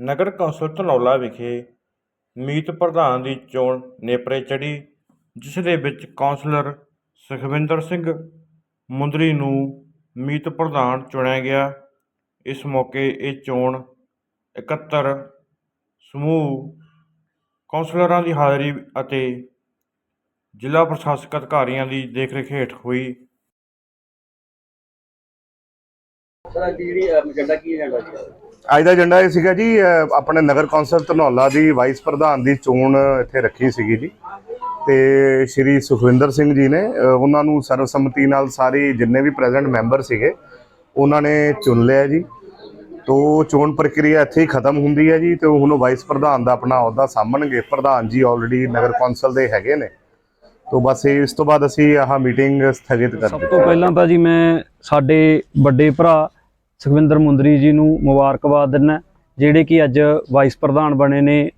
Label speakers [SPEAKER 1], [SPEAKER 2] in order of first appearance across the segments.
[SPEAKER 1] ਨਗਰ council Dhanaula ਵਿਖੇ ਮੀਤ ਪ੍ਰਧਾਨ ਦੀ ਚੋਣ ਨੇਪਰੇ ਚੜ੍ਹੀ, ਜਿਸ ਦੇ ਵਿੱਚ ਕੌਂਸਲਰ ਸੁਖਵਿੰਦਰ ਸਿੰਘ ਮੁੰਦਰੀ ਨੂੰ ਮੀਤ ਪ੍ਰਧਾਨ ਚੁਣਿਆ ਗਿਆ। ਇਸ ਮੌਕੇ ਇਹ ਚੋਣ 71 ਸਮੂਹ ਕੌਂਸਲਰਾਂ ਦੀ ਹਾਜ਼ਰੀ ਅਤੇ ਜ਼ਿਲ੍ਹਾ ਪ੍ਰਸ਼ਾਸਕ ਅਧਿਕਾਰੀਆਂ ਦੀ ਦੇਖਰੇਖ ਹੇਠ ਹੋਈ।
[SPEAKER 2] ਸਰ ਅੱਜ ਦੀ ਜਿਹੜੀ ਏਜੰਡਾ ਕੀ ਏਜੰਡਾ ਜੀ
[SPEAKER 3] ਅੱਜ ਦਾ ਏਜੰਡਾ ਇਹ ਸੀਗਾ ਜੀ ਅਹ ਆਪਣੇ ਨਗਰ ਕੌਂਸਲ ਧਨੌਲਾ ਦੀ ਵਾਈਸ ਪ੍ਰਧਾਨ ਦੀ ਚੋਣ ਇੱਥੇ ਰੱਖੀ ਸੀਗੀ ਜੀ। ਤੇ ਸ਼੍ਰੀ ਸੁਖਵਿੰਦਰ ਸਿੰਘ ਜੀ ਨੇ ਅਹ ਉਹਨਾਂ ਨੂੰ ਸਰਵਸੰਮਤੀ ਨਾਲ ਸਾਰੇ ਜਿੰਨੇ ਵੀ ਪ੍ਰੈਜ਼ੈਂਟ ਮੈਂਬਰ ਸੀਗੇ ਉਹਨਾਂ ਨੇ ਚੁਣ ਲਿਆ ਜੀ। ਤੋ ਚੋਣ ਪ੍ਰਕਿਰਿਆ ਇੱਥੇ ਹੀ ਖਤਮ ਹੁੰਦੀ ਹੈ ਜੀ ਤੇ ਹੁਣ ਉਹ ਵਾਈਸ ਪ੍ਰਧਾਨ ਦਾ ਆਪਣਾ ਅਹੁਦਾ ਸਾਂਭਣਗੇ। ਪ੍ਰਧਾਨ ਜੀ ਆਲਰੇਡੀ ਨਗਰ ਕੌਂਸਲ ਦੇ ਹੈਗੇ ਨੇ। ਤੋ ਬਸ ਇਹ ਇਸ ਤੋਂ ਬਾਅਦ ਅਸੀਂ ਆਹ ਮੀਟਿੰਗ ਸਥਗਿਤ ਕਰ
[SPEAKER 4] ਸਭ ਤੋਂ ਪਹਿਲਾਂ ਤਾਂ ਜੀ ਮੈਂ ਸਾਡੇ ਵੱਡੇ ਭਰਾ ਸੁਖਵਿੰਦਰ ਮੁੰਦਰੀ ਜੀ ਨੂੰ ਮੁਬਾਰਕਬਾਦ ਦਿੰਦਾ ਜਿਹੜੇ ਕਿ ਅੱਜ ਵਾਈਸ ਪ੍ਰਧਾਨ ਬਣੇ ਨੇ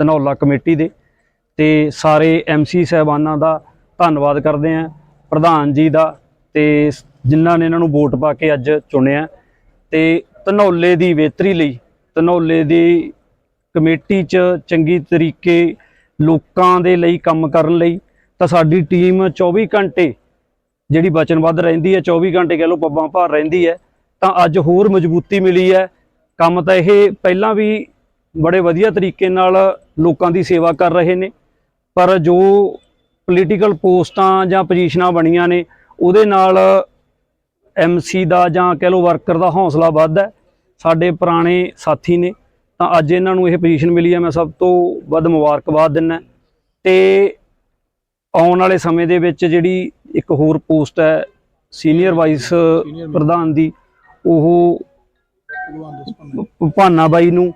[SPEAKER 4] ਧਨੌਲਾ ਕਮੇਟੀ ਦੇ। ਤੇ ਸਾਰੇ ਐਮਸੀ ਸਹਿਬਾਨਾਂ ਦਾ ਧੰਨਵਾਦ ਕਰਦੇ ਆਂ ਪ੍ਰਧਾਨ ਜੀ ਦਾ, ਤੇ ਜਿਨ੍ਹਾਂ ਨੇ ਇਹਨਾਂ ਨੂੰ ਵੋਟ ਪਾ ਕੇ ਅੱਜ ਚੁਣਿਆ ਤੇ ਧਨੌਲੇ ਦੀ ਬਿਹਤਰੀ ਲਈ, ਧਨੌਲੇ ਦੀ ਕਮੇਟੀ 'ਚ ਚੰਗੀ ਤਰੀਕੇ ਲੋਕਾਂ ਦੇ ਲਈ ਕੰਮ ਕਰਨ ਲਈ, ਤਾਂ ਸਾਡੀ ਟੀਮ 24 ਘੰਟੇ ਜਿਹੜੀ ਵਚਨਬੱਧ ਰਹਿੰਦੀ ਹੈ 24 ਘੰਟੇ ਕਹਿ ਲਓ ਪੱਬਾਂ ਭਾਰ ਰਹਿੰਦੀ ਹੈ ਤਾਂ ਅੱਜ ਹੋਰ ਮਜ਼ਬੂਤੀ ਮਿਲੀ ਹੈ। ਕੰਮ ਤਾਂ ਇਹ ਪਹਿਲਾਂ ਵੀ ਬੜੇ ਵਧੀਆ ਤਰੀਕੇ ਨਾਲ ਲੋਕਾਂ ਦੀ ਸੇਵਾ ਕਰ ਰਹੇ ਨੇ। ਪਰ ਜੋ ਪੋਲੀਟੀਕਲ ਪੋਸਟਾਂ ਜਾਂ ਪੋਜੀਸ਼ਨਾਂ ਬਣੀਆਂ ਨੇ ਉਹਦੇ ਨਾਲ ਐਮਸੀ ਦਾ ਜਾਂ ਕਹਿ ਲਓ ਵਰਕਰ ਦਾ ਹੌਸਲਾ ਵੱਧਦਾ। ਸਾਡੇ ਪੁਰਾਣੇ ਸਾਥੀ ਨੇ ਤਾਂ ਅੱਜ ਇਹਨਾਂ ਨੂੰ ਇਹ ਪੋਜੀਸ਼ਨ ਮਿਲੀ ਹੈ। ਮੈਂ ਸਭ ਤੋਂ ਵੱਧ ਮੁਬਾਰਕਬਾਦ ਦਿੰਦਾ ਤੇ ਆਉਣ ਵਾਲੇ ਸਮੇਂ ਦੇ ਵਿੱਚ ਜਿਹੜੀ ਇੱਕ ਹੋਰ ਪੋਸਟ ਹੈ ਸੀਨੀਅਰ ਵਾਈਸ ਪ੍ਰਧਾਨ ਦੀ ਉਹ ਭਾਨਾ ਬਾਈ ਨੂੰ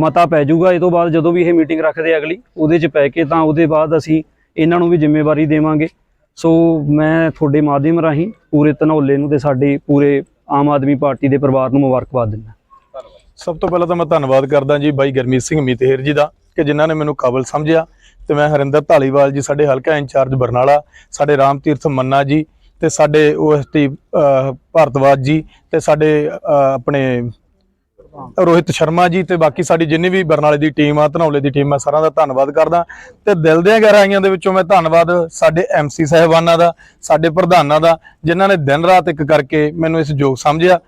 [SPEAKER 4] ਮਤਾ ਪੈ ਜਾਊਗਾ। ਇਹ ਤੋਂ ਬਾਅਦ ਜਦੋਂ ਵੀ ਇਹ ਮੀਟਿੰਗ ਰੱਖਦੇ ਅਗਲੀ, ਉਹਦੇ 'ਚ ਪੈ ਕੇ ਤਾਂ ਉਹਦੇ ਬਾਅਦ ਅਸੀਂ ਇਹਨਾਂ ਨੂੰ ਵੀ ਜ਼ਿੰਮੇਵਾਰੀ ਦੇਵਾਂਗੇ। ਸੋ ਮੈਂ ਤੁਹਾਡੇ ਮਾਧਿਅਮ ਰਾਹੀਂ ਪੂਰੇ ਧਨੌਲੇ ਨੂੰ ਤੇ ਸਾਡੇ ਪੂਰੇ ਆਮ ਆਦਮੀ ਪਾਰਟੀ ਦੇ ਪਰਿਵਾਰ ਨੂੰ ਮੁਬਾਰਕਬਾਦ ਦਿੰਦਾ।
[SPEAKER 5] ਸਭ ਤੋਂ ਪਹਿਲਾਂ ਤਾਂ ਮੈਂ ਧੰਨਵਾਦ ਕਰਦਾ ਜੀ ਬਾਈ ਗਰਮੀਤ ਸਿੰਘ ਮੀਤਹਿਰ ਜੀ ਦਾ, ਕਿ ਜਿਨ੍ਹਾਂ ਨੇ ਮੈਨੂੰ ਕਾਬਲ ਸਮਝਿਆ। ਤੇ ਮੈਂ ਹਰਿੰਦਰ ਢਾਲੀਵਾਲ ਜੀ, ਸਾਡੇ ਹਲਕਾ ਇੰਚਾਰਜ ਬਰਨਾਲਾ, ਸਾਡੇ ਰਾਮ ਤੀਰਥ ਮੰਨਾ ਜੀ ਤੇ ਸਾਡੇ ਓਐਸਟੀ ਭਾਰਤਵਾਜ ਜੀ ਤੇ ਸਾਡੇ ਆਪਣੇ ਰੋਹਿਤ ਸ਼ਰਮਾ ਜੀ ਤੇ ਬਾਕੀ ਸਾਡੀ ਜਿੰਨੀ ਵੀ ਬਰਨਾਲੇ ਦੀ ਟੀਮ ਆ, ਧਨੌਲੇ ਦੀ ਟੀਮ ਮੈਂ ਸਾਰਿਆਂ ਦਾ ਧੰਨਵਾਦ ਕਰਦਾ। ਤੇ ਦਿਲ ਦੀਆਂ ਗਹਿਰਾਈਆਂ ਦੇ ਵਿੱਚੋਂ ਮੈਂ ਧੰਨਵਾਦ ਸਾਡੇ ਐਮਸੀ ਸਹਿਬਾਨਾਂ ਦਾ, ਸਾਡੇ ਪ੍ਰਧਾਨਾਂ ਦਾ, ਜਿਨ੍ਹਾਂ ਨੇ ਦਿਨ ਰਾਤ ਇੱਕ ਕਰਕੇ ਮੈਨੂੰ ਇਸ ਯੋਗ ਸਮਝਿਆ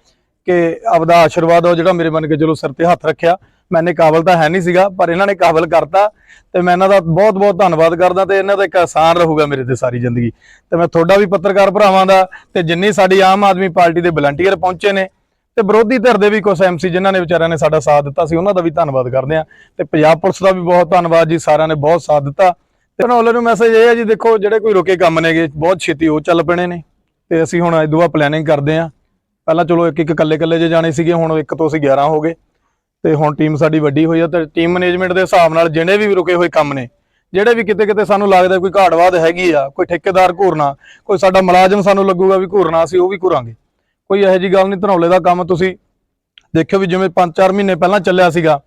[SPEAKER 5] ਕਿ ਆਪਦਾ ਆਸ਼ੀਰਵਾਦ ਉਹ ਜਿਹੜਾ ਮੇਰੇ ਮਨ ਕੇ ਚਲੋ ਸਿਰ ਤੇ ਹੱਥ ਰੱਖਿਆ। ਮੈਨੇ ਕਾਬਲ ਤਾਂ ਹੈ ਨਹੀਂ ਸੀਗਾ, ਪਰ ਇਹਨਾਂ ਨੇ ਕਾਬਲ ਕਰਤਾ ਤੇ ਮੈਂ ਇਹਨਾਂ ਦਾ ਬਹੁਤ ਬਹੁਤ ਧੰਨਵਾਦ ਕਰਦਾ ਤੇ ਇਹਨਾਂ ਦਾ ਇੱਕ ਆਸਾਨ ਰਹੂਗਾ ਮੇਰੇ ਤੇ ਸਾਰੀ ਜ਼ਿੰਦਗੀ। ਤੇ ਮੈਂ ਤੁਹਾਡਾ ਵੀ ਪੱਤਰਕਾਰ ਭਰਾਵਾਂ ਦਾ ਤੇ ਜਿੰਨੀ ਸਾਡੀ ਆਮ ਆਦਮੀ ਪਾਰਟੀ ਦੇ ਵਲੰਟੀਅਰ ਪਹੁੰਚੇ ਨੇ ਤੇ ਵਿਰੋਧੀ ਧਿਰ ਦੇ ਵੀ ਕੁਝ ਐਮਸੀ ਜਿਨ੍ਹਾਂ ਨੇ ਵਿਚਾਰਿਆਂ ਨੇ ਸਾਡਾ ਸਾਥ ਦਿੱਤਾ ਸੀ, ਉਹਨਾਂ ਦਾ ਵੀ ਧੰਨਵਾਦ ਕਰਦੇ ਆ ਤੇ ਪੰਜਾਬ ਪੁਲਿਸ ਦਾ ਵੀ ਬਹੁਤ ਧੰਨਵਾਦ ਜੀ, ਸਾਰਿਆਂ ਨੇ ਬਹੁਤ ਸਾਥ ਦਿੱਤਾ। ਤੇ ਉਹਨਾਂ ਨੂੰ ਮੈਸੇਜ ਇਹ ਹੈ ਜੀ, ਦੇਖੋ ਜਿਹੜੇ ਕੋਈ ਰੁਕੇ ਕੰਮ ਨੇਗੇ ਬਹੁਤ ਛੇਤੀ ਉਹ ਚੱਲ ਪੈਣੇ ਨੇ। ਤੇ ਅਸੀਂ ਹੁਣ ਇਦੋਂ ਬਾਅਦ ਪਲੈਨਿੰਗ ਕਰਦੇ ਆ ਪਹਿਲਾਂ ਚਲੋ ਇੱਕ ਇੱਕ ਇਕੱਲੇ ਇਕੱਲੇ ਜੇ ਜਾਣੇ ਸੀਗੇ, ਹੁਣ ਇੱਕ ਤੋਂ ਅਸੀਂ 11 ਹੋ ਗਏ। ਤੇ ਹੁਣ ਟੀਮ ਸਾਡੀ ਵੱਡੀ ਹੋਈ ਆ ਤੇ ਟੀਮ ਮੈਨੇਜਮੈਂਟ ਦੇ ਹਿਸਾਬ ਨਾਲ ਜਿਹੜੇ ਵੀ ਰੁਕੇ ਹੋਏ ਕੰਮ ਨੇ, ਜਿਹੜੇ ਵੀ ਕਿਤੇ ਕਿਤੇ ਸਾਨੂੰ ਲੱਗਦਾ ਕੋਈ ਘਾਟਵਾਦ ਹੈਗੀ ਆ, ਕੋਈ ਠੇਕੇਦਾਰ ਘੂਰਨਾ, ਕੋਈ ਸਾਡਾ ਮੁਲਾਜ਼ਮ ਸਾਨੂੰ ਲੱਗੂਗਾ ਵੀ ਘੂਰਨਾ, ਅਸੀਂ ਉਹ ਵੀ ਘੂਰਾਂਗੇ। ਕੋਈ ਇਹੋ ਜੀ ਗੱਲ ਨਹੀਂ, ਧਨੌਲੇ ਦਾ ਕੰਮ ਤੁਸੀਂ ਦੇਖਿਓ ਵੀ ਜਿਵੇਂ 5-4 ਮਹੀਨੇ ਪਹਿਲਾਂ ਚੱਲਿਆ ਸੀਗਾ,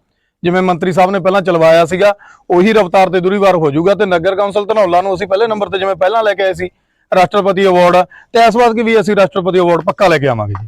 [SPEAKER 5] ਜਿਵੇਂ ਮੰਤਰੀ ਸਾਹਿਬ ਨੇ ਪਹਿਲਾਂ ਚਲਵਾਇਆ ਸੀਗਾ, ਉਹੀ ਰਫ਼ਤਾਰ ਤੇ ਦੂਰੀ ਵਾਰ ਹੋ ਜਾਊਗਾ ਤੇ ਨਗਰ ਕੌਂਸਲ ਧਨੌਲਾ ਨੂੰ ਅਸੀਂ ਪਹਿਲੇ ਨੰਬਰ ਤੇ ਜਿਵੇਂ ਪਹਿਲਾਂ ਲੈ ਕੇ ਆਏ ਸੀ, ਰਾਸ਼ਟਰਪਤੀ ਅਵਾਰਡ ਤੇ ਇਸ ਵਾਰ ਵੀ ਅਸੀਂ ਰਾਸ਼ਟਰਪਤੀ ਅਵਾਰਡ ਪੱਕਾ ਲੈ ਕੇ ਆਵਾਂਗੇ ਜੀ।